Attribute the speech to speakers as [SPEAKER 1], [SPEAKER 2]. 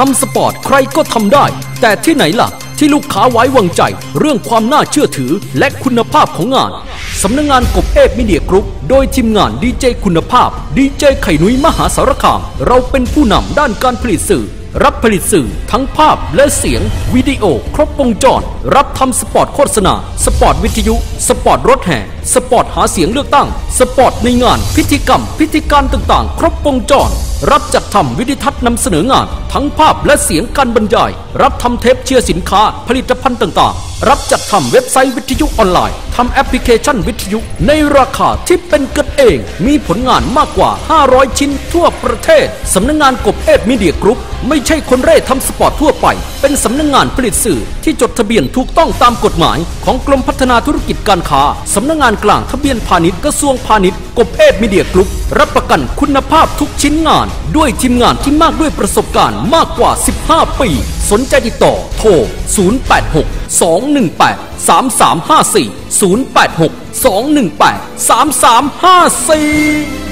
[SPEAKER 1] ทำสปอร์ตใครก็ทำได้ แต่ที่ไหนล่ะ ที่ลูกค้าไว้วางใจ เรื่องความน่าเชื่อถือและคุณภาพของงานสำนักงงานกบเอฟมีเดียกรุ๊ปโดยทีมงานดีเจคุณภาพดีเจไข่นุ้ยมหาสารคาม เราเป็นผู้นำด้านการผลิตสื่อ รับผลิตสื่อทั้งภาพและเสียง วิดีโอ ครบวงจร รับทำสปอร์ตโฆษณา สปอร์ตวิทยุ สปอร์ตรถแห่ สปอร์ตหาเสียงเลือกตั้ง สปอร์ตในงาน พิธีกรรม พิธีการต่างๆ ครบวงจร รับจัดทำวิดีทัศน์นำเสนองาน ทั้งภาพและเสียงการบรรยาย รับทำเทปเชียร์สินค้า ผลิตภัณฑ์ต่างๆ รับจัดทำเว็บไซต์วิทยุออนไลน์ทำแอปพลิเคชันวิทยุในราคาที่เป็นกันเอง มีผลงานมากกว่า 500 ชิ้นทั่วประเทศสำนักงงานกบเอฟมีเดียกรุ๊ปไม่ใช่คนเร่ทำสปอร์ตทั่วไปเป็นสำนักงงานผลิตสื่อที่จดทะเบียนถูกต้องตามกฎหมายของกรมพัฒนาธุรกิจการค้า สำนักงงานกลางทะเบียนพาณิชย์กระทรวงพาณิชย์กบเอฟมีเดียกรุ๊ปรับประกันคุณภาพทุกชิ้นงาน ด้วยทีมงานที่มากด้วยประสบการณ์มากกว่า 15 ปี สนใจติดต่อโทร 086 218 3354 086 218 3354